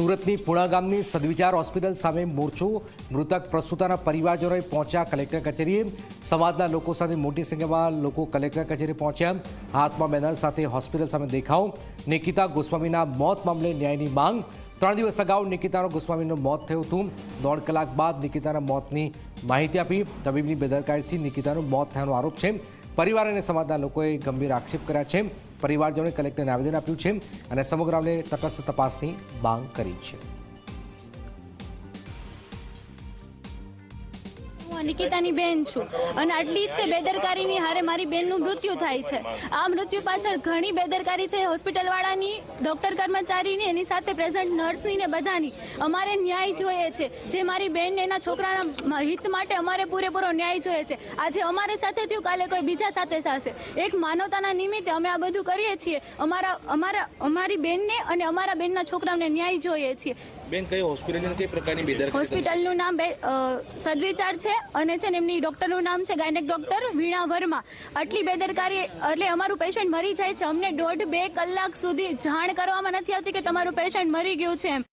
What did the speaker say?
સુરતની પુણા ગામની સદવિચાર હોસ્પિટલ સામે મોરચો. મૃતક પ્રસૂતાના પરિવારજનોએ પહોંચ્યા કલેક્ટર કચેરીએ. સમાજના લોકો સાથે મોટી સંખ્યામાં લોકો કલેક્ટર કચેરી પહોંચ્યા. હાથમાં બેનર સાથે હોસ્પિટલ સામે દેખાવ. નિકિતા ગોસ્વામીના મોત મામલે ન્યાયની માંગ. ત્રણ દિવસ અગાઉ નિકિતાનો ગોસ્વામીનું મોત થયું હતું. દોઢ કલાક બાદ નિકિતાના મોતની માહિતી આપી. તબીબની બેદરકારીથી નિકિતાનું મોત થયાનો આરોપ છે. પરિવાર અને સમાજના લોકોએ ગંભીર આક્ષેપ કર્યા છે. પરિવારજનોએ કલેક્ટરને આવેદન આપ્યું છે અને સમગ્ર મામલે તટસ્થ તપાસની માંગ કરી છે. હું નિકિતાની બેન છું. અને આટલી જ તે બેદરકારીની હારે મારી બેનનું મૃત્યુ થાય છે. આ મૃત્યુ પાછળ ઘણી બેદરકારી છે હોસ્પિટલવાળાની, ડોક્ટર કર્મચારીની, એની સાથે પ્રેઝન્ટ નર્સની ને બધાની. અમારે ન્યાય જોઈએ છે. જે મારી બેનને એના છોકરાના હિત માટે અમારે પૂરેપૂરો ન્યાય જોઈએ છે. આજે અમારે સાથે થયું, કાલે કોઈ બીજા સાથે થશે. એક માનવતાના નિમિત્તે અમે આ બધું કરીએ છીએ. અમારા અમારા, અમારી બેનને અને અમારા બેનના છોકરાઓને ન્યાય જોઈએ છીએ. બેન, કઈ હોસ્પિટલ કઈ પ્રકારની બેદરકારી હોસ્પિટલનું નામ બે- સદવિચાર છે અને છે ને એમની ડોક્ટરનું નામ છે ગાયનેક ડોક્ટર વીણા વર્મા. આટલી બેદરકારી, એટલે અમારું પેશન્ટ મરી જાય છે. અમને દોઢ બે કલાક સુધી જાણ કરવામાં નથી આવતી કે તમારું પેશન્ટ મરી ગયું છે એમ.